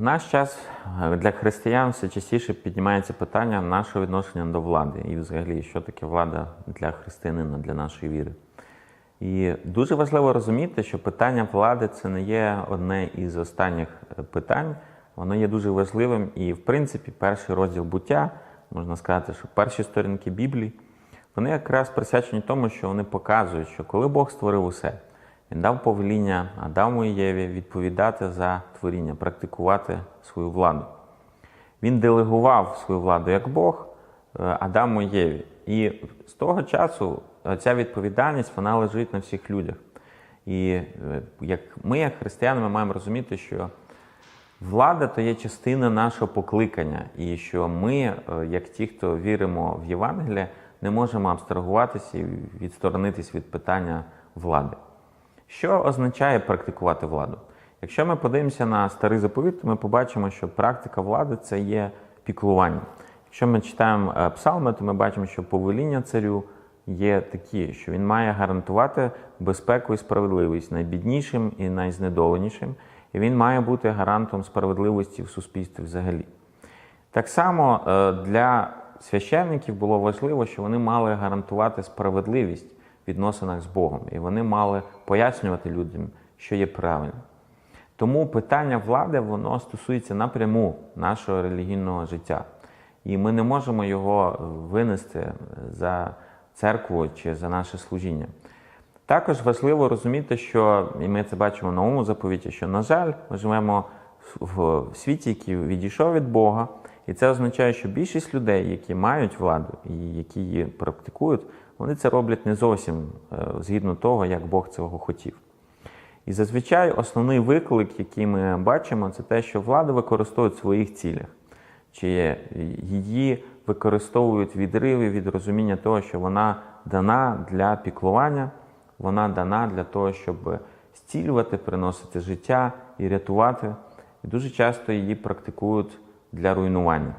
В наш час е, для християн все частіше піднімається питання нашого відношення до влади і взагалі, що таке влада для християнина, для нашої віри. І дуже важливо розуміти, що питання влади це не є одне із останніх е, питань, воно є дуже важливим. І, в принципі, перший розділ буття, можна сказати, що перші сторінки Біблії, вони якраз присвячені тому, що вони показують, що коли Бог створив усе, він дав повеління Адаму і Єві відповідати за творіння, практикувати свою владу. Він делегував свою владу як Бог е, Адаму і Єві. І з того часу ця відповідальність вона лежить на всіх людях. І е, як ми, як християни, ми маємо розуміти, що влада то є частина нашого покликання, і що ми, е, як ті, хто віримо в Євангеліє, не можемо абстрагуватися і відсторонитись від питання влади. Що означає практикувати владу? Якщо ми подивимося на старий заповіт, ми побачимо, що практика влади це є піклування. Якщо ми читаємо е, псалми, то ми бачимо, що повеління царю є такі, що він має гарантувати безпеку і справедливість найбіднішим і найзнедоленішим, і він має бути гарантом справедливості в суспільстві взагалі. Так само е, для священників було важливо, що вони мали гарантувати справедливість відносинах з Богом, і вони мали пояснювати людям, що є правильно. Тому питання влади воно стосується напряму нашого релігійного життя. І ми не можемо його винести за церкву чи за наше служіння. Також важливо розуміти, що і ми це бачимо в новому заповіті, що, на жаль, ми живемо в світі, який відійшов від Бога, і це означає, що більшість людей, які мають владу і які її практикують, вони це роблять не зовсім е, згідно того, як Бог цього хотів. І зазвичай основний виклик, який ми бачимо, це те, що влада використовує в своїх цілях, чи її використовують відриви від розуміння того, що вона дана для піклування, вона дана для того, щоб зцілювати, приносити життя і рятувати. І дуже часто її практикують для руйнування.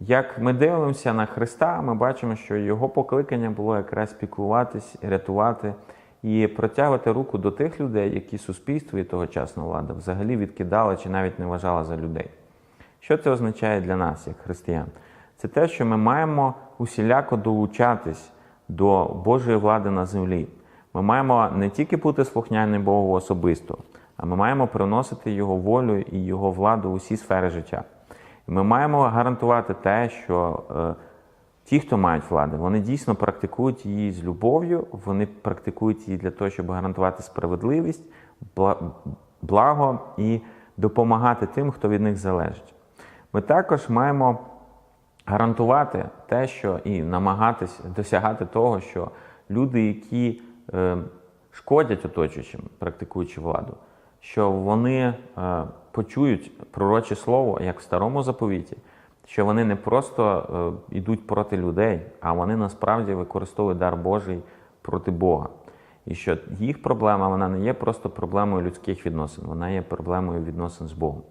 Як ми дивимося на Христа, ми бачимо, що його покликання було якраз піклуватись, рятувати і протягувати руку до тих людей, які суспільство і тогочасна влада взагалі відкидала чи навіть не вважала за людей. Що це означає для нас, як християн? Це те, що ми маємо усіляко долучатись до Божої влади на землі. Ми маємо не тільки бути слухняним Богу особисто, а ми маємо приносити Його волю і Його владу у всі сфери життя. Ми маємо гарантувати те, що е, ті, хто мають владу, вони дійсно практикують її з любов'ю, вони практикують її для того, щоб гарантувати справедливість, благо і допомагати тим, хто від них залежить. Ми також маємо гарантувати те, що і намагатись досягати того, що люди, які е, шкодять оточуючим, практикуючи владу, що вони е, почують пророче слово, як в старому заповіті, що вони не просто е, йдуть проти людей, а вони насправді використовують дар Божий проти Бога. І що їх проблема вона не є просто проблемою людських відносин, вона є проблемою відносин з Богом.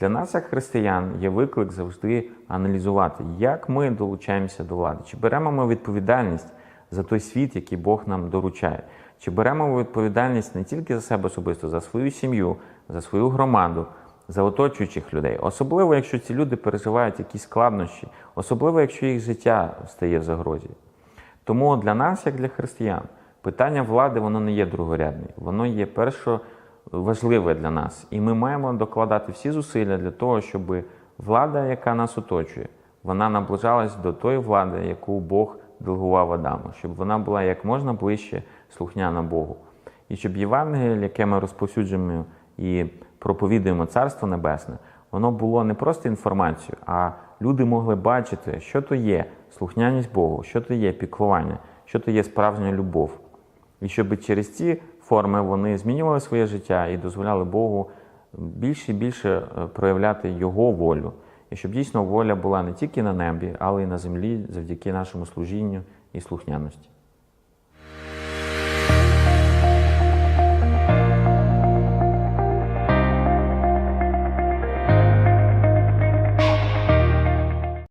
Для нас, як християн, є виклик завжди аналізувати, як ми долучаємося до влади, чи беремо ми відповідальність за той світ, який Бог нам доручає, чи беремо відповідальність не тільки за себе особисто, за свою сім'ю, за свою громаду, за оточуючих людей, особливо, якщо ці люди переживають якісь складнощі, особливо, якщо їх життя стає в загрозі. Тому для нас, як для християн, питання влади воно не є другорядне, воно є першо важливе для нас. І ми маємо докладати всі зусилля для того, щоб влада, яка нас оточує, вона наближалась до тої влади, яку Бог делегував Адаму, щоб вона була як можна ближче слухняна Богу. І щоб Євангеліє, яке ми розповсюджуємо і проповідуємо Царство Небесне, воно було не просто інформацією, а люди могли бачити, що то є слухняність Богу, що то є піклування, що то є справжня любов. І щоб через ці форми вони змінювали своє життя і дозволяли Богу більше і більше е, проявляти Його волю. І щоб дійсно воля була не тільки на небі, але й на землі завдяки нашому служінню і слухняності.